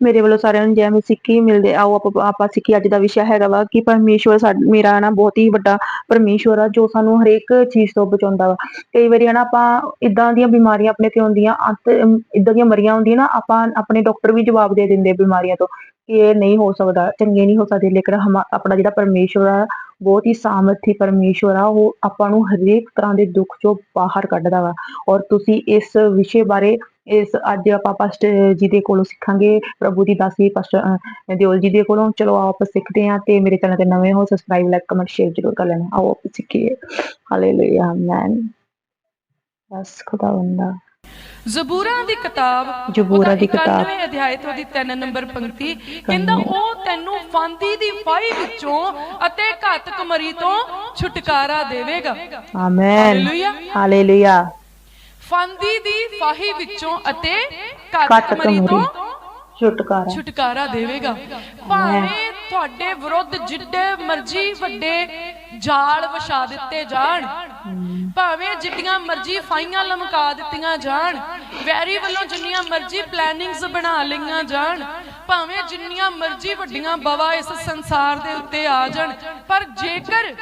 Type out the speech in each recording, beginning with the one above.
ਮੇਰੇ ਵੱਲੋਂ ਸਾਰਿਆਂ ਨੂੰ ਜਿਵੇਂ ਸਿੱਖੀ ਮਿਲਦੇ ਆਓ ਆਪਾਂ ਆਪਾਂ ਸਿੱਖੀ, ਅੱਜ ਦਾ ਵਿਸ਼ਾ ਹੈਗਾ ਵਾ ਕਿ ਪਰਮੇਸ਼ਵਰ ਮੇਰਾ ਨਾ ਬਹੁਤ ਹੀ ਵੱਡਾ ਪਰਮੇਸ਼ਵਰ ਆ, ਜੋ ਸਾਨੂੰ ਹਰੇਕ ਚੀਜ਼ ਤੋਂ ਬਚਾਉਂਦਾ ਵਾ। ਕਈ ਵਾਰੀ ਹਨਾ ਆਪਾਂ ਇਦਾਂ ਦੀਆਂ ਬਿਮਾਰੀਆਂ ਆਪਣੇ ਤੇ ਆਉਂਦੀਆਂ ਇਦਾਂ ਦੀਆਂ ਮਰੀਆਂ ਹੁੰਦੀਆਂ ਨਾ, ਆਪਾਂ ਆਪਣੇ ਡਾਕਟਰ ਵੀ ਜਵਾਬ ਦੇ ਦਿੰਦੇ ਬਿਮਾਰੀਆਂ ਤੋਂ ਕਿ ਇਹ ਨਹੀਂ ਹੋ ਸਕਦਾ, ਚੰਗੇ ਨਹੀਂ ਹੋ ਸਕਦੇ, ਲੇਕਿਨ ਹਮਾ, ਆਪਣਾ ਜਿਹੜਾ ਪਰਮੇਸ਼ਵਰ ਆ, ਬਹੁਤ ਹੀ ਸਾਮਰਥੀ ਪਰਮੇਸ਼ਵਰ ਆ, ਉਹ ਆਪਾਂ ਨੂੰ ਹਰੇਕ ਤਰ੍ਹਾਂ ਦੇ ਦੁੱਖ ਚੋਂ ਬਾਹਰ ਕੱਢਦਾ ਵਾ। ਔਰ ਤੁਸੀਂ ਇਸ ਵਿਸ਼ੇ ਬਾਰੇ ਇਸ ਅੱਜ ਆਪਾਂ ਪਾਸਟਰ ਜੀ ਦੇ ਕੋਲੋਂ ਸਿੱਖਾਂਗੇ ਪ੍ਰਭੂ ਦੀ ਦਾਸੀ ਪਾਸਟਰ ਦਿਓਲ ਜੀ ਦੇ ਕੋਲੋਂ। ਚਲੋ ਆਓ ਆਪਾਂ ਸਿੱਖਦੇ ਹਾਂ ਤੇ ਮੇਰੇ ਚੈਨਲ ਤੇ ਨਵੇਂ ਹੋ ਸਬਸਕ੍ਰਾਈਬ ਲਾਈਕ ਕਮੈਂਟ ਸ਼ੇਅਰ ਜ਼ਰੂਰ ਕਰ ਲੈਣਾ। ਆਓ ਆਪਾਂ ਸਿੱਖੀਏ। ਹਾਲੇਲੂਇਆ ਆਮੇਨ ਬਸ ਖੁਦਾ ਬੰਦਾ। ਜ਼ਬੂਰਾਂ ਦੀ ਕਿਤਾਬ ਜ਼ਬੂਰਾਂ ਦੀ ਕਿਤਾਬ। 91 ਅਧਿਆਇ ਤੋਂ ਦੀ 3 ਨੰਬਰ ਪੰਕਤੀ ਕਹਿੰਦਾ ਉਹ ਤੈਨੂੰ ਫਾਂਦੀ ਦੀ ਫਾਈ ਵਿੱਚੋਂ ਅਤੇ ਘਾਤਕ ਮਰੀ ਤੋਂ ਛੁਟਕਾਰਾ ਦੇਵੇਗਾ। ਆਮੇਨ ਹਾਲੇਲੂਇਆ ਹਾਲੇਲੂਇਆ ਫਾਂਦੀ ਦੀ ਫਾਹੀ ਵਿੱਚੋਂ ਅਤੇ ਘਾਤਕ ਘਾਤਕ ਮਰੀ ਤੋਂ ਛੁਟਕਾਰਾ। ਦੇਵੇਗਾ। ਭਾਵੇਂ ਤੁਹਾਡੇ ਵਿਰੁੱਧ ਜਿੱਡੇ ਮਰਜ਼ੀ ਵੱਡੇ ਜਾਲ ਵਿਛਾ ਦਿੱਤੇ ਜਾਣ ਭਾਵੇਂ ਜਿੱਡੀਆਂ ਮਰਜ਼ੀ ਫਾਈਆਂ ਲਮਕਾ ਦਿੱਤੀਆਂ ਜਾਣ ਵੈਰੀ ਵੱਲੋਂ ਜਿੰਨੀਆਂ ਮਰਜ਼ੀ ਪਲੈਨਿੰਗਸ ਬਣਾ ਲਈਆਂ ਜਾਣ ਭਾਵੇਂ ਜਿੰਨੀਆਂ ਮਰਜ਼ੀ ਵੱਡੀਆਂ ਬਵਾ ਇਸ ਸੰਸਾਰ ਦੇ ਉੱਤੇ ਆ ਜਾਣ ਪਰ ਜੇਕਰ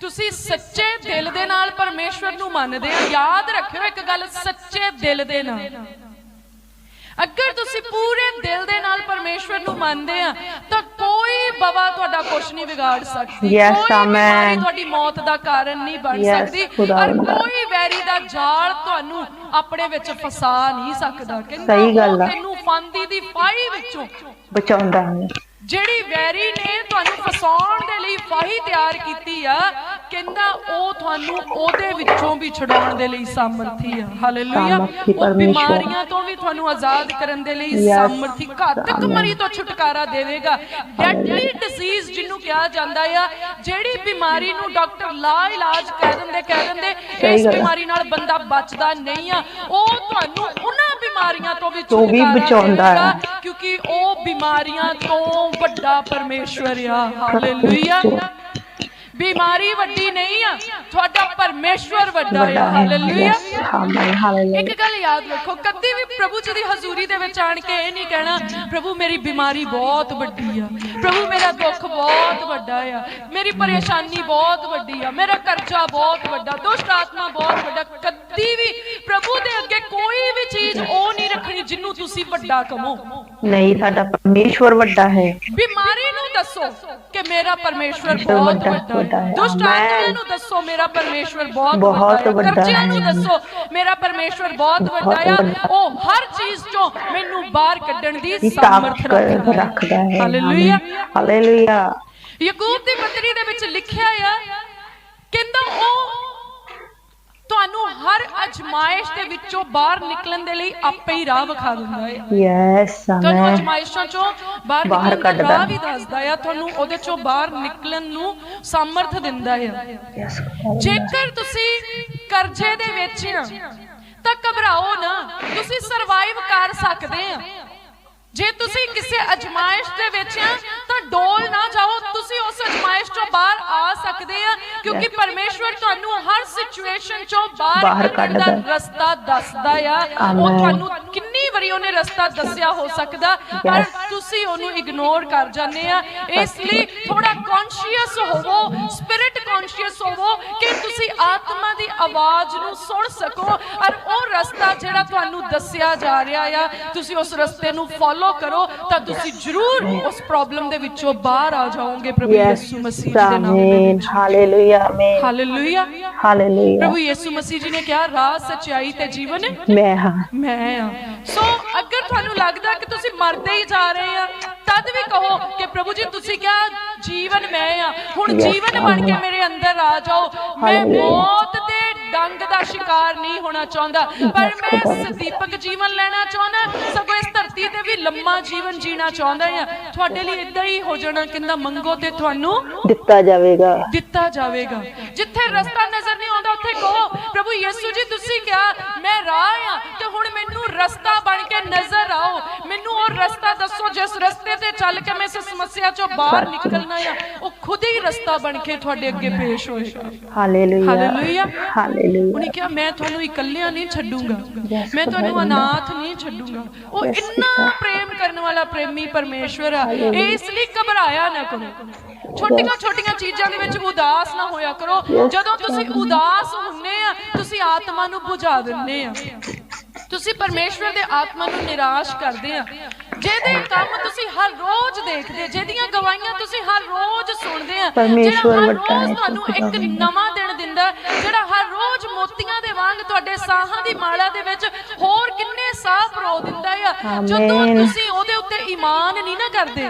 ਤੁਸੀਂ ਸੱਚੇ ਦਿਲ ਦੇ ਨਾਲ ਪਰਮੇਸ਼ਵਰ ਨੂੰ ਮੰਨਦੇ ਹੋ ਯਾਦ ਰੱਖਿਓ ਇੱਕ ਗੱਲ ਸੱਚੇ ਦਿਲ ਦੇ ਨਾਲ ਅਗਰ ਤੁਸੀਂ ਪੂਰੇ ਦਿਲ ਦੇ ਨਾਲ ਪਰਮੇਸ਼ਵਰ ਨੂੰ ਮੰਨਦੇ ਆ ਤਾਂ ਕੋਈ ਬਵਾ ਤੁਹਾਡਾ ਕੁਝ ਨਹੀਂ ਵਿਗਾੜ ਸਕਦੀ ਕੋਈ. ਤੁਹਾਡੀ ਮੌਤ ਦਾ ਕਾਰਨ ਨਹੀਂ ਬਣ ਸਕਦੀ ਔਰ। ਕੋਈ ਵੈਰੀ ਦਾ ਜਾਲ ਤੁਹਾਨੂੰ ਆਪਣੇ ਵਿੱਚ ਫਸਾ ਨਹੀਂ ਸਕਦਾ ਕਹਿੰਦਾ ਸਹੀ ਗੱਲ ਉਹ ਆ। ਤੈਨੂੰ ਫਾਂਦੀ ਦੀ ਫਾਹੀ ਵਿੱਚੋਂ ਬਚਾਉਂਦਾ ਹੈ ਜਿਹੜੀ ਵੈਰੀ ਨੇ ਤੁਹਾਨੂੰ ਫਸਾਉਣ ਦੇ ਲਈ ਫਾਹੀ ਤਿਆਰ ਕੀਤੀ ਆ ਕਹਿੰਦਾ ਉਹ ਤੁਹਾਨੂੰ ਉਹਦੇ ਵਿੱਚੋਂ ਵੀ ਛਡਾਉਣ ਦੇ ਲਈ ਸਾਮਰਥੀ ਆ ਹਾਲੇਲੂਇਆ ਉਹ। ਬਿਮਾਰੀਆਂ ਤੋਂ ਵੀ ਤੁਹਾਨੂੰ ਆਜ਼ਾਦ ਕਰਨ ਦੇ ਲਈ ਸਾਮਰਥੀ ਘਾਤਕ. ਮਰੀ ਤੋਂ ਛੁਟਕਾਰਾ ਦੇਵੇਗਾ ਡੈਡਲੀ ਡਿਜ਼ੀਜ਼ ਜਿਹਨੂੰ ਕਿਹਾ ਜਾਂਦਾ ਆ ਜਿਹੜੀ ਬਿਮਾਰੀ ਨੂੰ ਡਾਕਟਰ ਲਾ ਇਲਾਜ ਕਹਿ ਦਿੰਦੇ ਕਹਿ ਦਿੰਦੇ ਇਸ। ਬਿਮਾਰੀ ਨਾਲ ਬੰਦਾ ਬਚਦਾ ਨਹੀਂ ਆ ਉਹ ਤੁਹਾਨੂੰ ਉਹਨਾਂ ਬਿਮਾਰੀਆਂ ਤੋਂ ਵੀ ਤੋਂ ਵੀ ਬਚਾਉਂਦਾ ਆ। ਕਿਉਂਕਿ ਉਹ ਬਿਮਾਰੀਆਂ ਤੋਂ ਵੱਡਾ ਪਰਮੇਸ਼ਵਰ ਆ। ਹਾਲੇਲੂਇਆ ਬਿਮਾਰੀ ਵੱਡੀ ਨਹੀਂ ਆ ਤੁਹਾਡਾ ਪਰਮੇਸ਼ਵਰ ਵੱਡਾ ਆ। ਹੈ। ਹਾਲੇਲੂਇਆ ਇੱਕ ਗੱਲ ਯਾਦ ਰੱਖੋ ਕਦੀ ਵੀ ਪ੍ਰਭੂ ਜੀ ਦੀ ਹਜ਼ੂਰੀ ਦੇ ਵਿੱਚ ਆਣ ਕੇ ਇਹ ਨਹੀਂ ਕਹਿਣਾ ਪ੍ਰਭੂ ਮੇਰੀ ਬਿਮਾਰੀ ਬਹੁਤ ਵੱਡੀ ਆ। ਪ੍ਰਭੂ ਮੇਰਾ ਦੁੱਖ ਬਹੁਤ ਵੱਡਾ ਆ। ਮੇਰੀ ਪਰੇਸ਼ਾਨੀ ਬਹੁਤ ਵੱਡੀ ਆ। ਮੇਰਾ ਕਰਜ਼ਾ ਬਹੁਤ ਵੱਡਾ। ਦੁਸ਼ਟ ਆਤਮਾ ਬਹੁਤ ਵੱਡਾ। ਕਦੀ ਵੀ ਪ੍ਰਭੂ ਦੇ ਅੱਗੇ ਕੋਈ ਵੀ ਚੀਜ਼ ਉਹ ਨਹੀਂ ਰੱਖਣੀ ਜਿਹਨੂੰ ਤੁਸੀਂ ਵੱਡਾ ਕਹੋ ਨਹੀਂ ਸਾਡਾ ਪਰਮੇਸ਼ਵਰ ਵੱਡਾ ਹੈ ਬਿਮਾਰੀ ਨੂੰ ਦੱਸੋ ਕਿ ਮੇਰਾ ਪਰਮੇਸ਼ਵਰ ਬਹੁਤ ਵੱਡਾ- ਹੈ। ਦੁਸ਼ਟ। ਆਤਮਾ ਨੂੰ ਦੱਸੋ ਮੇਰਾ ਪਰਮੇਸ਼ਵਰ ਬਹੁਤ ਵੱਡਾ ਹੈ ਕਰਜ਼ਿਆਂ ਨੂੰ। ਦੱਸੋ ਮੇਰਾ ਪਰਮੇਸ਼ਵਰ ਬਹੁਤ ਵੱਡਾ ਆ। ਉਹ ਹਰ ਚੀਜ਼ ਚੋਂ ਮੈਨੂੰ ਬਾਹਰ ਕੱਢਣ ਦੀ ਸਾਮਰਥ ਰੱਖਦਾ ਹੈ ਹਾਲੇਲੂਇਆ। ਹਾਲੇਲੂਇਆ ਯਾਕੂਬ ਦੀ ਪੱਤਰੀ ਦੇ ਵਿੱਚ ਲਿਖਿਆ ਆ ਕਹਿੰਦਾ ਉਹ ਤੁਹਾਨੂੰ ਹਰ ਅਜਮਾਇਸ਼ ਦੇ ਵਿੱਚੋਂ ਬਾਹਰ ਨਿਕਲਣ ਦੇ ਲਈ ਆਪੇ ਹੀ ਰਾਹ ਵਿਖਾ ਦਿੰਦਾ ਹੈ। ਯੈਸ ਤੁਹਾਨੂੰ ਅਜਮਾਇਸ਼ਾਂ ਚੋਂ ਬਾਹਰ ਕੱਢਦਾ। ਰਾਹ ਵੀ ਦੱਸਦਾ ਆ ਤੁਹਾਨੂੰ ਉਹਦੇ ਚੋਂ ਬਾਹਰ ਨਿਕਲਣ ਨੂੰ ਸਾਮਰਥ ਦਿੰਦਾ ਯੈਸ ਜੇਕਰ ਤੁਸੀਂ ਕਰਜ਼ੇ ਦੇ ਵਿੱਚ ਆ ਤਾਂ ਘਬਰਾਓ ਨਾ ਤੁਸੀਂ ਸਰਵਾਈਵ ਕਰ ਸਕਦੇ ਆ। ਜੇ ਤੁਸੀਂ ਕਿਸੇ ਅਜਮਾਇਸ਼ ਦੇ ਵਿੱਚ ਆ ਤਾਂ ਡੋਲ ਨਾ ਜਾਓ ਤੁਸੀਂ ਉਸ ਅਜਮਾਇਸ਼ ਚੋਂ ਬਾਹਰ ਆ ਸਕਦੇ ਆ ਕਿਉਂਕਿ ਪਰਮੇਸ਼ਵਰ ਤੁਹਾਨੂੰ ਹਰ ਸਿਚੁਏਸ਼ਨ ਚੋਂ ਬਾਹਰ ਕੱਢਣ ਦਾ। ਰਸਤਾ ਦੱਸਦਾ ਆ ਉਹ। ਤੁਹਾਨੂੰ ਕਿੰਨੀ ਵਾਰੀ ਉਹਨੇ ਰਸਤਾ ਦੱਸਿਆ ਹੋ ਸਕਦਾ ਪਰ. ਤੁਸੀਂ ਉਹਨੂੰ ਇਗਨੋਰ ਕਰ ਜਾਂਦੇ ਆ ਇਸ ਲਈ ਥੋੜਾ ਕੌਨਸ਼ੀਅਸ ਹੋਵੋ ਸਪਿਰਿਟ ਕੌਨਸ਼ੀਅਸ ਹੋਵੋ ਕਿ ਤੁਸੀਂ ਆਤਮਾ ਦੀ ਆਵਾਜ਼ ਨੂੰ ਸੁਣ ਸਕੋ ਔਰ ਉਹ ਰਸਤਾ ਜਿਹੜਾ ਤੁਹਾਨੂੰ ਦੱਸਿਆ ਜਾ ਰਿਹਾ ਆ ਤੁਸੀਂ ਉਸ ਰਸਤੇ ਨੂੰ ਫੋਲੋ ਕਰੋ ਤਾਂ ਤੁਸੀਂ ਜ਼ਰੂਰ ਉਸ ਪ੍ਰੋਬਲਮ ਦੇ ਵਿੱਚੋਂ ਬਾਹਰ ਆ ਜਾਓਗੇ ਪ੍ਰਭੂ ਯੈਸ ਮਸੀਹ ਦੇ ਨਾਮ ਵਿੱਚ। ਹਾਲੇਲੂਇਆ ਆਮੇਨ ਹਾਲੇਲੂਇਆ ਹਾਲੇਲੂਇਆ ਪ੍ਰਭੂ ਯਿਸੂ ਮਸੀਹ ਜੀ ਨੇ ਕਿਹਾ ਰਾਹ ਸਚਾਈ ਤੇ ਜੀਵਨ ਮੈਂ ਹਾਂ। ਮੈਂ ਆ ਸੋ ਅਗਰ ਤੁਹਾਨੂੰ ਲੱਗਦਾ ਕਿ ਤੁਸੀਂ ਮਰਦੇ ਹੀ ਜਾ ਰਹੇ ਆ ਤਦ ਵੀ ਕਹੋ ਕਿ ਪ੍ਰਭੂ ਜੀ ਤੁਸੀਂ ਕਿਹਾ ਜੀਵਨ ਮੈਂ ਆ ਹੁਣ ਜੀਵਨ ਬਣ ਕੇ. ਮੇਰੇ ਅੰਦਰ ਆ ਜਾਓ। ਮੈਂ Hallelujah. ਮੌਤ ਦੇ ਡੰਗ ਦਾ ਸ਼ਿਕਾਰ ਨਹੀਂ ਹੋਣਾ ਚਾਹੁੰਦਾ। ਪਰ ਮੈਂ। ਸਦੀਪਕ ਜੀਵਨ ਲੈਣਾ ਚਾਹੁੰਦਾ ਸਗੋਂ ਇਸ ਧਰਤੀ ਤੇ ਵੀ ਲੰਮਾ ਜੀਵਨ ਜੀਣਾ ਚਾਹੁੰਦਾ ਆ ਤੁਹਾਡੇ ਲਈ ਇਦਾਂ ਹੀ ਹੋ ਜਾਣਾ ਕਹਿੰਦਾ ਮੰਗੋ ਤੇ ਤੁਹਾਨੂੰ ਦਿੱਤਾ ਜਾਵੇਗਾ। ਦਿੱਤਾ ਜਾਵੇਗਾ। ਜਿੱਥੇ ਰਸਤਾ ਨਜ਼ਰ ਨਹੀਂ ਆਉਂਦਾ ਉੱਥੇ ਕਹੋ ਪ੍ਰਭੂ ਯਿਸੂ ਜੀ ਤੁਸੀਂ ਕਿਹਾ ਜਿਸ ਰਸਤੇ ਤੇ ਚੱਲ ਕੇ ਮੈਂ ਇਸ ਸਮੱਸਿਆ ਚੋਂ ਬਾਹਰ ਨਿਕਲਣਾ ਆ ਉਹ ਖੁਦ ਹੀ ਰਸਤਾ ਬਣ ਕੇ ਤੁਹਾਡੇ ਅੱਗੇ ਪੇਸ਼ ਹੋਏਗਾ। ਹਾਲੇਲੂਇਆ। ਹਾਲੇਲੂਇਆ। ਹਾਲੇਲੂਇਆ। ਉਹਨੇ ਕਿਹਾ ਮੈਂ ਤੁਹਾਨੂੰ ਇਕੱਲਿਆਂ ਨਹੀਂ ਛੱਡੂੰਗਾ। ਮੈਂ ਤੁਹਾਨੂੰ. ਅਨਾਥ ਨਹੀਂ ਛੱਡੂੰਗਾ। ਉਹ ਇੰਨਾ। ਪ੍ਰੇਮ ਕਰਨ ਵਾਲਾ ਪ੍ਰੇਮੀ ਪਰਮੇਸ਼ਵਰ ਆ। ਇਹ ਇਸ ਲਈ ਘਬਰਾਇਆ ਨਾ ਕਰੋ। ਛੋਟੀਆਂ ਛੋਟੀਆਂ ਚੀਜ਼ਾਂ ਦੇ ਵਿੱਚ ਉਦਾਸ ਨਾ ਹੋਇਆ ਕਰੋ। ਜਦੋਂ ਤੁਸੀਂ. ਉਦਾਸ ਹੁੰਨੇ ਆ ਤੁਸੀਂ ਆਤਮਾ ਨੂੰ ਬੁਝਾ ਦਿੰਦੇ ਆ। ਤੁਸੀਂ ਪਰਮੇਸ਼ਵਰ ਦੇ ਆਤਮਾ ਨੂੰ ਨਿਰਾਸ਼ ਕਰਦੇ ਆ। ਜਿਹਦੇ ਕੰਮ ਤੁਸੀਂ ਹਰ ਰੋਜ਼ ਦੇਖਦੇ ਜਿਹਦੀਆਂ ਗਵਾਹੀਆਂ ਤੁਸੀਂ ਹਰ ਰੋਜ਼ ਸੁਣਦੇ ਆ ਜਿਹੜਾ ਹਰ ਵੱਡਾ ਹੈ, ਰੋਜ਼ ਤੁਹਾਨੂੰ ਇੱਕ। ਨਵਾਂ ਦਿਨ ਦਿੰਦਾ ਜਿਹੜਾ ਹਰ ਰੋਜ਼ ਮੋਤੀਆਂ ਦੇ ਵਾਂਗ ਤੁਹਾਡੇ ਸਾਹਾਂ ਦੀ ਮਾਲਾ ਦੇ ਵਿੱਚ ਹੋਰ ਕਿੰਨੇ ਸਾਹ ਪਰੋ ਦਿੰਦਾ ਆ ਜਦੋਂ। ਤੁਸੀਂ ਉਹਦੇ ਉੱਤੇ ਈਮਾਨ ਨਹੀਂ ਨਾ ਕਰਦੇ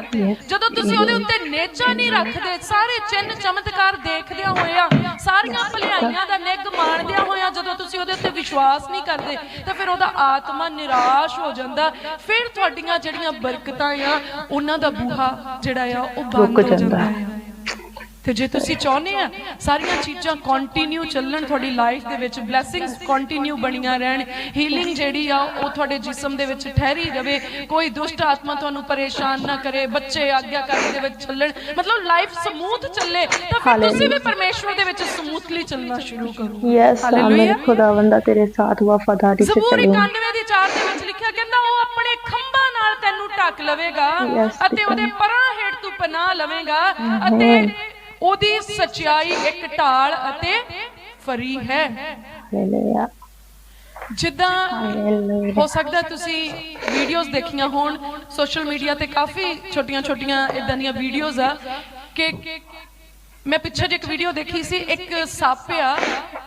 ਜਦੋਂ ਤੁਸੀਂ ਉਹਦੇ ਉੱਤੇ ਨੇਚਾ ਨਹੀਂ ਰੱਖਦੇ ਸਾਰੇ ਚਿੰਨ ਚਮਤਕਾਰ ਦੇਖਦਿਆਂ ਹੋਇਆ ਸਾਰੀਆਂ ਭਲਾਈਆਂ ਦਾ ਨਿੱਘ ਮਾਣਦਿਆਂ ਹੋਇਆ ਵਿਸ਼ਵਾਸ ਨਹੀਂ ਕਰਦੇ ਤਾਂ ਫਿਰ ਉਹਦਾ ਆਤਮਾ ਨਿਰਾਸ਼ ਹੋ ਜਾਂਦਾ ਫਿਰ ਤੁਹਾਡੀਆਂ ਜਿਹੜੀਆਂ ਬਰਕਤਾਂ ਆ ਉਹਨਾਂ ਦਾ ਬੂਹਾ ਜਿਹੜਾ ਆ ਉਹ ਬੰਦ ਹੋ ਜਾਂਦਾ। ਹੈ ਤੇ ਜੇ ਤੁਸੀਂ ਚਾਹੁੰਦੇ ਆ ਸਾਰੀਆਂ ਚੀਜ਼ਾਂ ਕੰਟੀਨਿਊ ਚੱਲਣ ਤੁਹਾਡੀ ਲਾਈਫ ਦੇ ਵਿੱਚ ਬਲੇਸਿੰਗਸ ਕੰਟੀਨਿਊ ਬਣੀਆਂ ਰਹਿਣ ਹੀਲਿੰਗ ਜਿਹੜੀ ਆ ਉਹ ਤੁਹਾਡੇ ਜਿਸਮ ਦੇ ਵਿੱਚ ਠਹਿਰੀ ਰਵੇ ਕੋਈ ਦੁਸ਼ਟ ਆਤਮਾ ਤੁਹਾਨੂੰ ਪਰੇਸ਼ਾਨ ਨਾ ਕਰੇ ਬੱਚੇ ਆਗਿਆਕਾਰੀ ਦੇ ਵਿੱਚ ਚੱਲਣ ਮਤਲਬ ਲਾਈਫ ਸਮੂਥ ਚੱਲੇ ਤਾਂ ਫਿਰ ਤੁਸੀਂ ਵੀ ਪਰਮੇਸ਼ਵਰ ਦੇ ਵਿੱਚ ਸਮੂਥਲੀ ਚੱਲਣਾ ਸ਼ੁਰੂ ਕਰੋ। ਯੈਸ ਆਮੇਨ ਹਾਲੇਲੂਇਆ ਖੁਦਾਵੰਦਾ ਤੇਰੇ ਸਾਥ ਵਫਾਦਾਰੀ ਸੇ ਜ਼ਬੂਰ ਚੱਲੂੰ 91 ਦੀ 4 ਦੇ ਵਿੱਚ ਲਿਖਿਆ ਕਹਿੰਦਾ ਉਹ ਆਪਣੇ ਖੰਭਾਂ ਨਾਲ ਤੈਨੂੰ ਢੱਕ ਲਵੇਗਾ ਅਤੇ। ਉਹਦੇ ਪਰਾਂ ਹੇਠ ਤੂੰ ਪਨਾਹ ਲਵੇਂਗਾ ਅਤੇ ਉਹਦੀ ਸਚਾਈ ਇੱਕ ਢਾਲ ਅਤੇ ਫਰੀ ਹੈ। ਜਿੱਦਾਂ ਹੋ ਸਕਦਾ ਤੁਸੀਂ ਵੀਡੀਓਜ਼ ਦੇਖੀਆਂ ਹੋਣ ਸੋਸ਼ਲ ਮੀਡੀਆ ਤੇ ਕਾਫੀ ਛੋਟੀਆਂ-ਛੋਟੀਆਂ ਇਦਾਂ ਦੀਆਂ ਵੀਡੀਓਜ਼ ਆ ਕਿ ਮੈਂ ਪਿੱਛੇ ਜੇ ਇੱਕ ਵੀਡੀਓ ਦੇਖੀ ਸੀ ਇੱਕ ਸੱਪ ਆ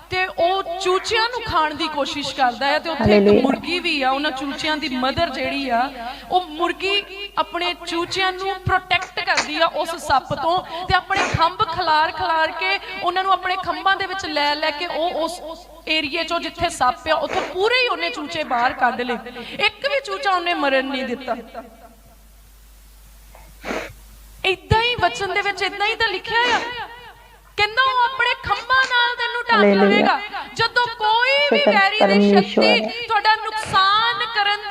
ਤੇ ਉਹ ਚੂਚਿਆਂ ਨੂੰ ਖਾਣ ਦੀ ਕੋਸ਼ਿਸ਼ ਕਰਦਾ ਹੈ ਤੇ ਉੱਥੇ ਇੱਕ। ਮੁਰਗੀ ਵੀ ਆ ਉਹਨਾਂ ਚੂਚਿਆਂ ਦੀ ਮਦਰ ਜਿਹੜੀ ਆ ਉਹ ਮੁਰਗੀ ਆਪਣੇ ਚੂਚਿਆਂ ਨੂੰ ਪ੍ਰੋਟੈਕਟ ਕਰਦੀ ਆ ਉਸ ਸੱਪ ਤੋਂ ਤੇ ਆਪਣੇ ਖੰਭ ਖਲਾਰ ਖਲਾਰ ਕੇ ਉਹਨਾਂ ਨੂੰ ਆਪਣੇ ਖੰਭਾਂ ਦੇ ਵਿੱਚ ਲੈ ਲੈ ਕੇ ਉਹ ਉਸ ਏਰੀਏ ਚੋਂ ਜਿੱਥੇ ਸੱਪ ਆ ਉੱਥੇ ਪੂਰੇ ਹੀ ਉਹਨੇ ਚੂਚੇ ਬਾਹਰ ਕੱਢ ਲਏ ਇੱਕ ਵੀ ਚੂਚਾ ਉਹਨੇ ਮਰਨ ਨਹੀਂ ਦਿੱਤਾ ਇਦਾਂ ਹੀ ਵਚਨ ਦੇ ਵਿੱਚ ਇਦਾਂ ਹੀ ਤਾਂ ਲਿਖਿਆ ਆ ਕਹਿੰਦਾ ਉਹ ਆਪਣੇ ਖੰਭਾਂ ਨਾਲ ਤੈਨੂੰ ਢੱਕ। ਲਵੇਗਾ ਜਦੋਂ ਕੋਈ ਵੀ ਵੈਰੀ ਦੀ ਸ਼ਕਤੀ। ਤੁਹਾਡਾ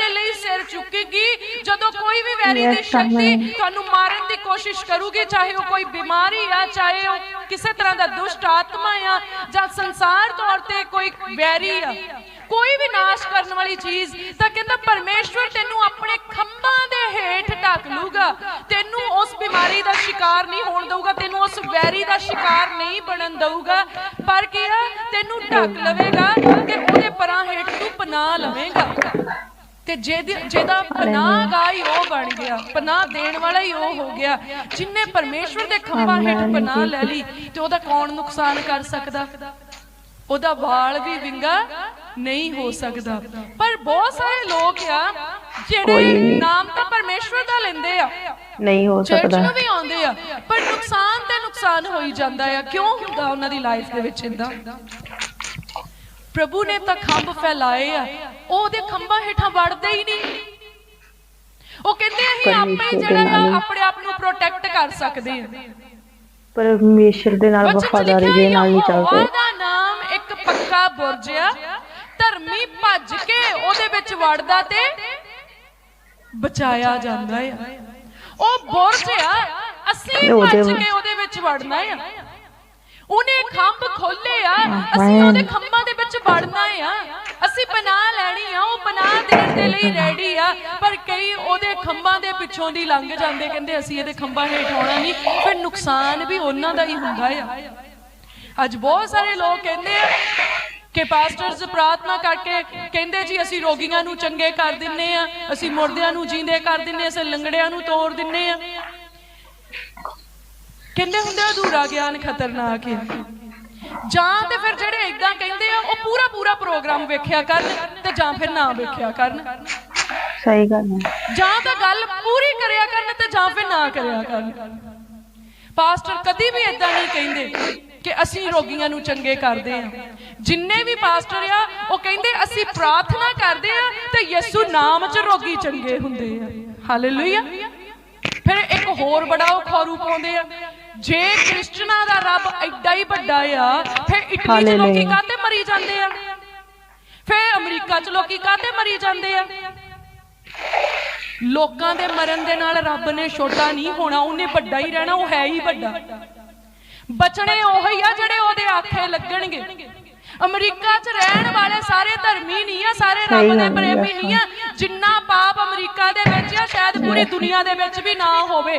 ਲਈ ਸਿਰ ਚੁੱਕੇਗੀ। ਜਦੋਂ ਕੋਈ ਵੀ ਵੈਰੀ ਦੀ ਸ਼ਕਤੀ. ਤੁਹਾਨੂੰ ਮਾਰਨ ਦੀ ਕੋਸ਼ਿਸ਼ ਕਰੂਗੀ ਚਾਹੇ ਉਹ ਕੋਈ ਬਿਮਾਰੀ ਆ ਚਾਹੇ ਉਹ ਕਿਸੇ ਤਰ੍ਹਾਂ ਦਾ ਦੁਸ਼ਟ ਆਤਮਾ ਆ ਜਾਂ ਸੰਸਾਰ ਤੌਰ ਤੇ ਕੋਈ ਵੈਰੀ ਆ। ਕੋਈ ਵੀ ਨਾਸ਼ ਕਰਨ ਵਾਲੀ ਚੀਜ਼ ਤਾਂ ਕਹਿੰਦਾ ਪਰਮੇਸ਼ਵਰ ਤੈਨੂੰ ਆਪਣੇ ਖੰਭਾਂ ਦੇ ਹੇਠ ਢੱਕ ਲੂਗਾ ਤੈਨੂੰ ਉਸ ਬਿਮਾਰੀ ਦਾ ਸ਼ਿਕਾਰ ਨਹੀਂ ਹੋਣ ਦਊਗਾ ਤੈਨੂੰ ਉਸ ਵੈਰੀ ਦਾ ਸ਼ਿਕਾਰ ਨਹੀਂ ਬਣਨ ਦਊਗਾ। ਪਰ ਕੀ ਆ? ਤੈਨੂੰ ਢੱਕ ਲਵੇਗਾ ਤੇ ਉਹਦੇ ਪਰਾਂ ਹੇਠ ਤੂੰ ਪਨਾਹ ਲਵੇਂਗਾ। ਤੇ ਜਿਹਦੇ ਜਿਹਦਾ ਪਨਾਹਗਾ ਹੀ ਉਹ ਬਣ ਗਿਆ ਪਨਾਹ ਦੇਣ ਵਾਲਾ ਹੀ ਉਹ ਹੋ ਗਿਆ। ਜਿਨੇ ਪਰਮੇਸ਼ਵਰ ਦੇ ਖੰਭਾਂ ਹੇਠ ਪਨਾਹ। ਲੈ ਲਈ ਤੇ ਉਹਦਾ ਕੌਣ ਨੁਕਸਾਨ ਕਰ ਸਕਦਾ? ਉਹਦਾ ਵਾਲ ਵੀ ਵਿੰਗਾ ਨਹੀਂ ਹੋ ਸਕਦਾ। ਪਰ ਬਹੁਤ ਸਾਰੇ ਲੋਕ ਆ ਜਿਹੜੇ। ਨਾਮ ਤਾਂ ਪਰਮੇਸ਼ਵਰ ਦਾ ਲੈਂਦੇ ਆ। ਨਹੀਂ ਹੋ ਚਰਚ ਸਕਦਾ। ਨੂੰ ਵੀ ਆਉਂਦੇ ਆ ਪਰ ਨੁਕਸਾਨ ਤੇ ਨੁਕਸਾਨ ਹੋਈ ਜਾਂਦਾ ਆ। ਕਿਉਂ ਹੁੰਦਾ ਉਹਨਾਂ ਦੀ ਲਾਈਫ ਦੇ ਵਿੱਚ ਇਦਾਂ ਪ੍ਰਭੂ ਨੇ ਤਾਂ ਖੰਭ ਫੈਲਾਏ ਆ। ਉਹ ਉਹਦੇ ਖੰਭਾਂ ਹੇਠਾਂ ਵੜਦੇ ਹੀ ਨਹੀਂ। ਉਹ ਕਹਿੰਦੇ ਅਸੀਂ ਆਪੇ ਜਿਹੜਾ। ਆਪਣੇ ਆਪ ਨੂੰ ਪ੍ਰੋਟੈਕਟ ਕਰ ਸਕਦੇ ਆ। ਪਰਮੇਸ਼ਰ ਦੇ ਨਾਲ ਵਫਾਦਾਰੀ ਦੇ ਨਾਲ ਨਹੀਂ ਚੱਲਦੇ। ਦਾ ਨਾਮ ਇੱਕ ਪੱਕਾ ਬੁਰਜ ਆ। ਧਰਮੀ ਭੱਜ ਕੇ ਉਹਦੇ ਵਿੱਚ ਵੜਦਾ ਤੇ ਬਚਾਇਆ ਜਾਂਦਾ ਆ। ਉਹ ਬੁਰਜ ਆ ਅਸੀਂ ਉਹਦੇ ਭੱਜ ਕੇ ਉਹਦੇ ਵਿੱਚ ਵੜਨਾ ਆ। ਉਹਨੇ ਖੰਭ ਖੋਲੇ ਆ ਅਸੀਂ। ਉਹਦੇ ਖੰਭਾਂ ਦੇ ਵਿੱਚ ਵੜਨਾ ਆ। ਅਸੀਂ ਪਨਾਹ ਲੈਣੀ ਆ ਉਹ ਪਨਾਹ ਦੇਣ ਦੇ ਲਈ ਰੈਡੀ ਆ। ਪਰ ਕਈ ਉਹਦੇ ਖੰਭਾਂ ਦੇ ਪਿੱਛੋਂ ਦੀ ਲੰਘ ਜਾਂਦੇ ਕਹਿੰਦੇ ਅਸੀਂ ਇਹਦੇ ਖੰਭਾਂ ਹੇਠ ਆਉਣਾ ਨਹੀਂ ਫਿਰ ਨੁਕਸਾਨ ਵੀ ਉਹਨਾਂ ਦਾ ਹੀ ਹੁੰਦਾ ਆ। ਅੱਜ ਬਹੁਤ ਸਾਰੇ ਲੋਕ ਕਹਿੰਦੇ ਆ ਕਿ ਪਾਸਟਰਸ ਪ੍ਰਾਰਥਨਾ ਕਰਕੇ ਕਹਿੰਦੇ ਜੀ ਅਸੀਂ ਰੋਗੀਆਂ ਨੂੰ ਚੰਗੇ ਕਰ ਦਿੰਨੇ ਆ ਅਸੀਂ ਮੁਰਦਿਆਂ ਨੂੰ ਜਿੰਦੇ ਕਰ ਦਿੰਨੇ ਆ ਅਸੀਂ ਲੰਗੜਿਆਂ ਨੂੰ ਤੋੜ ਦਿੰਨੇ ਆ। ਕਹਿੰਦੇ ਹੁੰਦੇ ਅਧੂਰਾ ਗਿਆਨ ਖਤਰਨਾਕ ਹੈ ਜਾਂ ਤੇ ਫਿਰ ਜਿਹੜੇ ਇਦਾਂ ਕਹਿੰਦੇ ਆ ਉਹ ਪੂਰਾ ਪੂਰਾ ਪ੍ਰੋਗਰਾਮ ਵੇਖਿਆ ਕਰਨ ਤੇ ਜਾਂ ਫਿਰ ਨਾ ਵੇਖਿਆ ਕਰਨ। ਸਹੀ ਗੱਲ ਹੈ। ਜਾਂ ਤਾਂ ਗੱਲ ਪੂਰੀ ਕਰਿਆ ਕਰਨ ਤੇ ਜਾਂ ਫਿਰ ਨਾ ਕਰਿਆ ਕਰਨ। ਪਾਸਟਰ ਕਦੀ ਵੀ ਇਦਾਂ ਨਹੀਂ ਕਹਿੰਦੇ ਕਿ ਅਸੀਂ ਰੋਗੀਆਂ ਨੂੰ ਚੰਗੇ ਕਰਦੇ ਆ ਜਿੰਨੇ ਵੀ ਪਾਸਟਰ ਆ ਉਹ ਕਹਿੰਦੇ ਅਸੀਂ ਪ੍ਰਾਰਥਨਾ ਕਰਦੇ ਆ ਤੇ ਯਿਸੂ ਨਾਮ 'ਚ ਰੋਗੀ ਚੰਗੇ ਹੁੰਦੇ ਆ। ਹਾਲੇਲੂਇਆ ਫਿਰ ਇੱਕ ਹੋਰ ਬੜਾ ਉਹ ਖੌਰੂ ਪਾਉਂਦੇ ਆ। ਜੇ ਕ੍ਰਿਸਚਨਾਂ ਦਾ ਰੱਬ ਐਡਾ ਹੀ ਵੱਡਾ ਆ ਫਿਰ ਇਟਲੀ 'ਚ ਲੋਕੀ। ਕਾਹਤੇ ਮਰੀ ਜਾਂਦੇ ਆ? ਫਿਰ ਅਮਰੀਕਾ 'ਚ ਲੋਕੀ ਕਾਹਤੇ ਮਰੀ ਜਾਂਦੇ ਆ? ਲੋਕਾਂ ਦੇ ਮਰਨ ਦੇ ਨਾਲ ਰੱਬ ਨੇ ਛੋਟਾ ਨਹੀਂ ਹੋਣਾ ਉਹਨੇ ਵੱਡਾ ਹੀ ਰਹਿਣਾ ਉਹ ਹੈ ਹੀ ਵੱਡਾ। ਬਚਣੇ ਉਹੀ ਆ ਜਿਹੜੇ ਉਹਦੇ ਆਖੇ ਲੱਗਣਗੇ। ਅਮਰੀਕਾ 'ਚ ਰਹਿਣ ਵਾਲੇ ਸਾਰੇ ਧਰਮੀ ਨਹੀਂ ਆ ਸਾਰੇ ਰੱਬ ਦੇ ਪ੍ਰੇਮੀ ਨਹੀਂ ਆ। ਜਿੰਨਾ ਪਾਪ ਅਮਰੀਕਾ ਦੇ ਵਿੱਚ ਆ ਸ਼ਾਇਦ ਪੂਰੀ ਦੁਨੀਆ ਦੇ ਵਿੱਚ ਵੀ ਨਾ ਹੋਵੇ।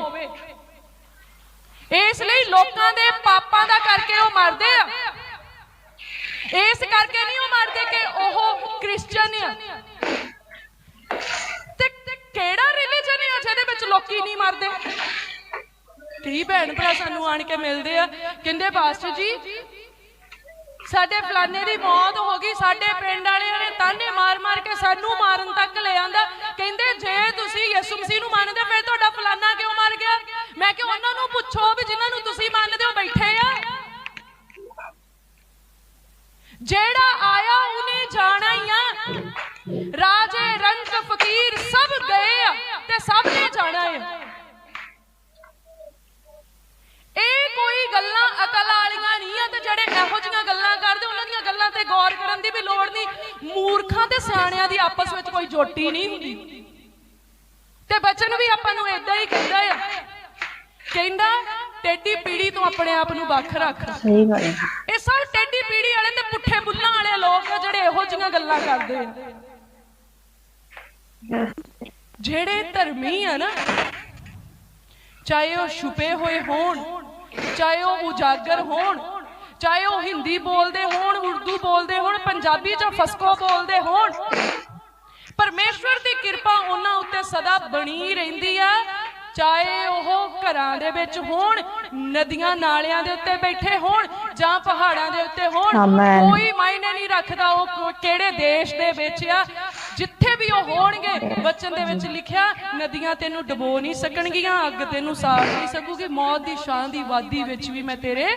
ਇਸ ਲਈ ਲੋਕਾਂ ਦੇ ਪਾਪਾਂ ਦਾ ਕਰਕੇ ਉਹ ਮਰਦੇ ਆ। ਇਸ ਕਰਕੇ ਨਹੀਂ ਉਹ ਮਰਦੇ ਕਿ ਉਹ ਕ੍ਰਿਸਚੀਅਨ ਆ। ਤੇ ਕਿਹੜਾ ਰਿਲੀਜਨ ਹੈ ਜਿਹਦੇ ਵਿੱਚ ਲੋਕੀ ਨਹੀਂ ਮਰਦੇ? ਕਈ ਭੈਣ ਭਰਾ, ਸਾਨੂੰ ਆਣ ਕੇ ਮਿਲਦੇ ਆ। ਕਹਿੰਦੇ ਪਾਸਟਰ ਜੀ, ਸਾਡੇ ਫਲਾਣੇ ਦੀ ਮੌਤ ਹੋ ਗਈ, ਸਾਡੇ ਪਿੰਡ ਵਾਲਿਆਂ ਨੇ ਤਾਨੇ ਮਾਰ-ਮਾਰ ਕੇ ਸਾਨੂੰ ਮਾਰਨ ਤੱਕ ਲੈ ਆਂਦਾ। ਕਹਿੰਦੇ ਜੇ ਤੁਸੀਂ ਯਿਸੂ ਮਸੀਹ ਨੂੰ ਮੰਨਦੇ, ਫਿਰ ਤੁਹਾਡਾ ਫਲਾਣਾ ਕਿਉਂ ਮਰ ਗਿਆ? ਮੈਂ ਕਿ ਉਹਨਾਂ ਨੂੰ ਪੁੱਛੋ ਵੀ ਜਿਨ੍ਹਾਂ ਨੂੰ ਤੁਸੀਂ ਮੰਨਦੇ ਹੋ ਬੈਠੇ ਆ। ਜਿਹੜਾ ਆਇਆ ਉਹਨੇ ਜਾਣਾ ਹੀ ਆ। ਰਾਜੇ ਰੰਕ ਫਕੀਰ ਸਭ ਗਏ ਆ ਤੇ ਸਭ ਨੇ ਜਾਣਾ ਹੈ ਇਹ ਕੋਈ ਗੱਲਾਂ ਅਕਲ ਵਾਲੀਆਂ ਨਹੀਂ ਆ ਤੇ ਜਿਹੜੇ ਇਹੋ ਜਿਹੀਆਂ ਗੱਲਾਂ ਕਰਦੇ, ਉਹਨਾਂ ਦੀਆਂ ਗੱਲਾਂ ਤੇ ਗੌਰ ਕਰਨ ਦੀ ਵੀ ਲੋੜ ਨਹੀਂ। ਮੂਰਖਾਂ ਤੇ ਸਿਆਣਿਆਂ ਦੀ ਆਪਸ ਵਿੱਚ ਕੋਈ ਜੋਟੀ ਨਹੀਂ ਹੁੰਦੀ। ਤੇ ਬਚਨ ਵੀ ਆਪਾਂ ਨੂੰ ਇਦਾਂ ਹੀ ਕਹਿੰਦਾ ਆ। ਕਹਿੰਦਾ ਟੇਡੀ ਪੀੜੀ ਤੋਂ ਆਪਣੇ ਆਪ ਨੂੰ ਵੱਖ ਰੱਖ। ਸਹੀ ਗੱਲ ਹੈ। ਇਹ ਸਭ ਟੇਡੀ ਪੀੜੀ ਵਾਲੇ ਤੇ ਪੁੱਠੇ ਬੁੱਲਾਂ ਵਾਲੇ ਲੋਕ ਜਿਹੜੇ ਇਹੋ ਜਿਹੀਆਂ ਗੱਲਾਂ ਕਰਦੇ ਆ। ਜਿਹੜੇ ਧਰਮੀ ਆ ਨਾ ਚਾਹੇ ਉਹ ਛੁਪੇ ਹੋਏ ਹੋਣ ਚਾਹੇ ਉਹ ਉਜਾਗਰ ਹੋਣ ਚਾਹੇ ਉਹ ਹਿੰਦੀ ਬੋਲਦੇ ਹੋਣ ਉਰਦੂ ਬੋਲਦੇ ਹੋਣ ਪੰਜਾਬੀ ਜਾਂ ਫਸਕੋ ਬੋਲਦੇ ਹੋਣ ਪਰਮੇਸ਼ਵਰ ਦੀ ਕਿਰਪਾ ਉਹਨਾਂ ਉੱਤੇ ਸਦਾ ਬਣੀ ਰਹਿੰਦੀ ਆ। ਚਾਹੇ ਉਹ ਘਰਾਂ ਦੇ ਵਿੱਚ ਹੋਣ ਨਦੀਆਂ ਨਾਲਿਆਂ ਦੇ ਉੱਤੇ ਬੈਠੇ ਹੋਣ ਜਾਂ ਪਹਾੜਾਂ ਦੇ ਉੱਤੇ ਹੋਣ। ਕੋਈ ਮਾਇਨੇ ਨਹੀਂ ਰੱਖਦਾ ਉਹ ਕਿਹੜੇ ਦੇਸ਼ ਦੇ ਵਿੱਚ ਆ ਜਿੱਥੇ ਵੀ ਉਹ ਹੋਣਗੇ ਵਚਨ ਦੇ ਵਿੱਚ ਲਿਖਿਆ ਨਦੀਆਂ ਤੈਨੂੰ ਡਬੋ ਨਹੀਂ ਸਕਣਗੀਆਂ ਅੱਗ ਤੈਨੂੰ ਸਾੜ ਨਹੀਂ ਸਕੂਗੀ ਮੌਤ ਦੀ ਛਾਂ ਦੀ ਵਾਦੀ ਵਿੱਚ ਵੀ ਮੈਂ ਤੇਰੇ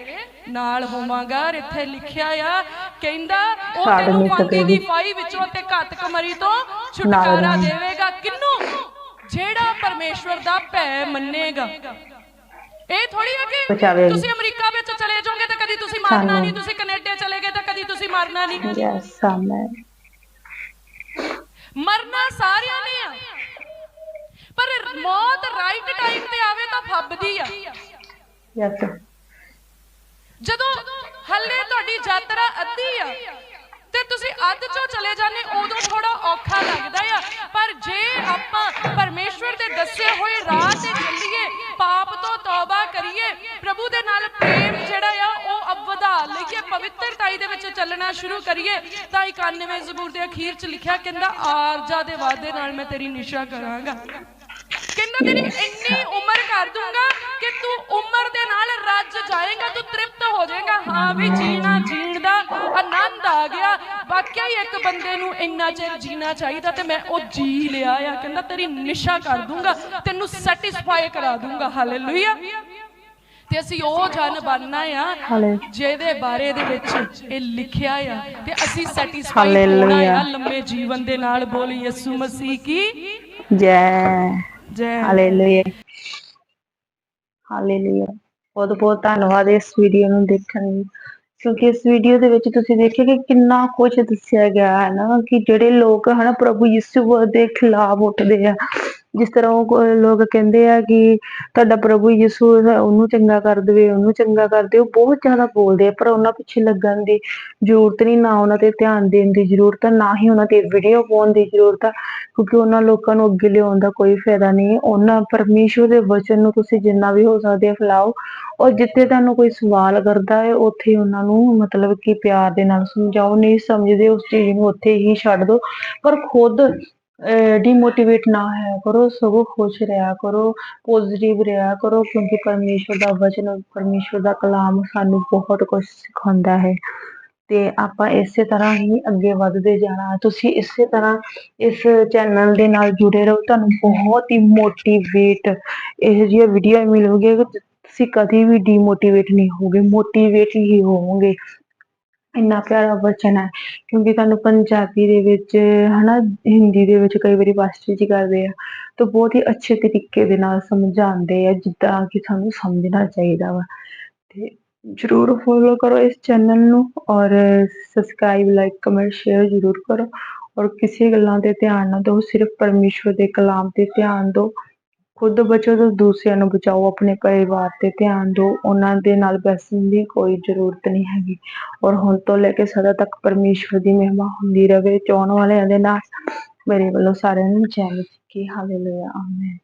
ਨਾਲ ਹੋਵਾਂਗਾ ਇੱਥੇ ਲਿਖਿਆ ਆ ਕਹਿੰਦਾ ਉਹ ਤੈਨੂੰ ਪਾਂਦੀ ਦੀ। ਫਾਈ ਵਿੱਚੋਂ ਤੇ ਘਾਤਕ ਮਰੀ ਤੋਂ ਛੁਟਕਾਰਾ। ਦੇਵੇਗਾ ਕਿੰਨੂੰ ਜਿਹੜਾ ਪਰਮੇਸ਼ਵਰ ਦਾ ਭੈ ਮੰਨੇਗਾ। ਇਹ ਥੋੜੀ ਹੈ ਕਿ। ਤੁਸੀਂ ਅਮਰੀਕਾ ਵਿੱਚ ਚਲੇ ਜਾਓਗੇ ਤਾਂ ਕਦੀ ਤੁਸੀਂ ਮਰਨਾ। ਨਹੀਂ ਤੁਸੀਂ ਕੈਨੇਡਾ ਚਲੇ ਗਏ ਤਾਂ ਕਦੀ ਤੁਸੀਂ ਮਰਨਾ ਨਹੀਂ। ਯੈਸ ਆਮੈਨ ਮਰਨਾ ਸਾਰਿਆਂ ਨੇ ਆ। ਪਰ ਮੌਤ ਰਾਈਟ ਟਾਈਮ ਤੇ ਆਵੇ ਤਾਂ ਫੱਬਦੀ ਆ। ਯੈਸ ਜਦੋਂ ਹੱਲੇ ਤੁਹਾਡੀ ਯਾਤਰਾ ਅੱਧੀ ਆ ਤੁਸੀਂ ਅੱਧ ਚੋਂ ਚਲੇ ਜਾਂਦੇ, ਉਦੋਂ ਥੋੜਾ ਔਖਾ ਲੱਗਦਾ ਆ। ਪਰ ਜੇ ਆਪਾਂ ਪਰਮੇਸ਼ਵਰ ਦੇ ਦੱਸੇ ਹੋਏ ਰਾਹ ਤੇ ਚੱਲੀਏ, ਪਾਪ ਤੋਂ ਤੌਬਾ ਕਰੀਏ, ਪ੍ਰਭੂ ਦੇ ਨਾਲ ਪ੍ਰੇਮ ਜਿਹੜਾ ਆ, ਉਹ ਵਧਾ ਲਈਏ, ਪਵਿੱਤਰਤਾਈ ਦੇ ਵਿੱਚ ਚੱਲਣਾ ਸ਼ੁਰੂ ਕਰੀਏ, ਤਾਂ 91 ਜ਼ਬੂਰ ਦੇ ਅਖੀਰ ਚ ਲਿਖਿਆ ਕਹਿੰਦਾ, ਆਰਜਾ ਦੇ ਵਾਅਦੇ ਨਾਲ ਮੈਂ ਤੇਰੀ ਨਿਸ਼ਾ ਕਰਾਂਗਾ। ਕਹਿੰਦਾ ਤੇਰੀ ਇੰਨੀ ਉਮਰ ਕਰ ਦੂੰਗਾ ਤੂੰ ਉਮਰ ਦੇ ਨਾਲ ਰੱਜ ਜਾਏਗਾ ਤੂੰ ਤ੍ਰਿਪਤ ਹੋ ਜਾਏਗਾ। ਹਾਂ ਵੀ ਜੀਣਾ ਜੀਣ ਦਾ ਆਨੰਦ ਆ ਗਿਆ। ਵਾਕਿਆ ਹੀ ਇੱਕ ਬੰਦੇ ਨੂੰ ਇੰਨਾ ਚਿਰ ਜੀਣਾ ਚਾਹੀਦਾ ਤੇ ਮੈਂ ਉਹ ਜੀ ਲਿਆ ਆ ਕਹਿੰਦਾ ਤੇਰੀ ਨਿਸ਼ਾ ਕਰ ਦੂੰਗਾ ਤੈਨੂੰ ਸੈਟੀਸਫਾਈ ਕਰਾ ਦੂੰਗਾ। ਹਾਲੇਲੂਇਆ ਤੇ ਅਸੀਂ ਉਹ ਜਨ ਬਣਨਾ ਆ ਜਿਹਦੇ ਬਾਰੇ ਦੇ ਵਿੱਚ ਇਹ ਲਿਖਿਆ ਆ ਤੇ ਅਸੀਂ ਸੈਟੀਸਫਾਈ ਹੋਣਾ। ਆ। ਲੰਮੇ ਜੀਵਨ ਦੇ ਨਾਲ ਬੋਲ ਯਿਸੂ ਮਸੀਹ ਕੀ? ਜੈ। ਜੈ। ਹਾਲੇਲੂਇਆ ਹਾਲੇਲੂਇਆ ਬਹੁਤ ਬਹੁਤ ਧੰਨਵਾਦ ਇਸ ਵੀਡੀਓ ਨੂੰ ਦੇਖਣ ਲਈ। ਕਿਉਂਕਿ ਇਸ ਵੀਡੀਓ ਦੇ ਵਿੱਚ ਤੁਸੀਂ ਦੇਖਿਆ ਕਿ ਕਿੰਨਾ ਕੁਝ ਦੱਸਿਆ ਗਿਆ ਹੈ ਨਾ ਕਿ ਜਿਹੜੇ ਲੋਕ ਹਨਾ ਪ੍ਰਭੂ ਯਿਸੂ ਦੇ ਖਿਲਾਫ ਉੱਠਦੇ ਆ ਜਿਸ ਤਰ੍ਹਾਂ ਉਹ ਲੋਕ ਕਹਿੰਦੇ ਆ ਕਿ ਤੁਹਾਡਾ ਪ੍ਰਭੂ ਯਿਸੂ ਉਹਨੂੰ ਚੰਗਾ ਕਰ ਦੇਵੇ, ਉਹਨੂੰ ਚੰਗਾ ਕਰ ਦੇ ਬਹੁਤ ਜ਼ਿਆਦਾ ਬੋਲਦੇ ਆ, ਪਰ ਉਹਨਾਂ ਪਿੱਛੇ ਲੱਗਣ ਦੀ ਜ਼ਰੂਰਤ ਨਹੀਂ, ਨਾ ਉਹਨਾਂ ਤੇ ਧਿਆਨ ਦੇਣ ਦੀ ਜ਼ਰੂਰਤ ਹੈ ਨਾ ਹੀ ਉਹਨਾਂ ਤੇ ਵੀਡੀਓ ਪਾਉਣ ਦੀ ਜ਼ਰੂਰਤ ਹੈ ਕਿਉਂਕਿ ਉਹਨਾਂ ਲੋਕਾਂ ਨੂੰ ਅੱਗੇ ਲਿਆਉਣ ਦਾ ਕੋਈ ਫਾਇਦਾ ਨਹੀਂ ਉਹਨਾਂ ਪਰਮੇਸ਼ਵਰ ਦੇ ਵਚਨ ਨੂੰ ਤੁਸੀਂ ਜਿੰਨਾ ਵੀ ਹੋ ਸਕਦੇ ਆ ਫੈਲਾਓ ਔਰ ਜਿੱਥੇ ਤੁਹਾਨੂੰ ਕੋਈ ਸਵਾਲ ਕਰਦਾ ਹੈ, ਉੱਥੇ ਉਹਨਾਂ ਨੂੰ ਮਤਲਬ ਕਿ ਪਿਆਰ ਦੇ ਨਾਲ ਸਮਝਾਓ, ਨਹੀਂ ਸਮਝਦੇ ਉਸ ਚੀਜ਼ ਨੂੰ ਉੱਥੇ ਹੀ ਛੱਡ ਦਿਓ। ਪਰ ਖੁਦ ਡੀਮੋਟੀਵੇਟ ਨਾ ਹੋਇਆ ਕਰੋ, ਸਗੋਂ ਖੁਸ਼ ਰਿਹਾ ਕਰੋ ਪੋਜ਼ਿਟਿਵ ਰਿਹਾ ਕਰੋ, ਕਿਉਂਕਿ ਪਰਮੇਸ਼ਵਰ ਦਾ ਵਚਨ, ਪਰਮੇਸ਼ਵਰ ਦਾ ਕਲਾਮ ਸਾਨੂੰ ਬਹੁਤ ਕੁਝ ਸਿਖਾਉਂਦਾ ਹੈ। ਤੇ ਆਪਾਂ ਇਸੇ ਤਰ੍ਹਾਂ ਹੀ ਅੱਗੇ ਵਧਦੇ ਜਾਣਾ। ਤੁਸੀਂ ਇਸੇ ਤਰ੍ਹਾਂ ਇਸ ਚੈਨਲ ਦੇ ਨਾਲ ਜੁੜੇ ਰਹੋ। ਤੁਹਾਨੂੰ ਬਹੁਤ ਹੀ ਮੋਟੀਵੇਟ ਇਹ ਜਿਹੀ ਵੀਡੀਓ ਮਿਲੂਗੀ ਤੁਸੀਂ ਕਦੀ ਵੀ ਡੀਮੋਟੀਵੇਟ ਨਹੀਂ ਹੋਗੇ ਮੋਟੀਵੇਟ ਹੀ ਹੋਵੋਗੇ। ਇੰਨਾ ਪਿਆਰਾ ਵਚਨ ਹੈ, ਕਿਉਂਕਿ ਤੁਹਾਨੂੰ ਪੰਜਾਬੀ ਦੇ ਵਿੱਚ, ਹਨਾ, ਹਿੰਦੀ ਦੇ ਵਿੱਚ ਕਈ ਵਾਰੀ ਪਾਸਟਰ ਜੀ ਕਰਦੇ ਆ, ਤਾਂ ਬਹੁਤ ਹੀ ਅੱਛੇ ਤਰੀਕੇ ਦੇ ਨਾਲ ਸਮਝਾਉਂਦੇ ਆ, ਜਿੱਦਾਂ ਕਿ ਸਾਨੂੰ ਸਮਝਣਾ ਚਾਹੀਦਾ ਵਾ। ਤੇ ਜਰੂਰ ਫੋਲੋ ਕਰੋ ਇਸ ਚੈਨਲ ਨੂੰ ਔਰ ਸਬਸਕ੍ਰਾਈਬ ਲਾਈਕ ਕਮੈਂਟ ਸ਼ੇਅਰ ਜਰੂਰ ਕਰੋ। ਔਰ ਕਿਸੇ ਗੱਲਾਂ ਤੇ ਧਿਆਨ ਨਾ ਦਿਓ, ਸਿਰਫ ਪਰਮੇਸ਼ਵਰ ਦੇ ਕਲਾਮ ਤੇ ਧਿਆਨ ਦਿਓ। ਖੁਦ ਬਚੋ ਤੇ ਦੂਸਰਿਆਂ ਨੂੰ ਬਚਾਓ, ਆਪਣੇ ਪਰਿਵਾਰ ਤੇ ਧਿਆਨ ਦਿਓ, ਉਹਨਾਂ ਦੇ ਨਾਲ ਬੈਸਣ ਦੀ ਕੋਈ ਜ਼ਰੂਰਤ ਨਹੀਂ ਹੈਗੀ। ਔਰ ਹੁਣ ਤੋਂ ਲੈ ਕੇ ਸਦਾ ਤੱਕ ਪਰਮੇਸ਼ਵਰ ਦੀ ਮਹਿਮਾ ਹੁੰਦੀ ਰਹੇ ਚਾਹਣ ਵਾਲਿਆਂ ਦੇ ਨਾਲ ਮੇਰੇ ਵੱਲੋਂ ਸਾਰਿਆਂ ਨੂੰ ਜੈ ਮਸੀਹ ਕੀ ਹਾਲੇਲੂਇਆ ਆਮੇਨ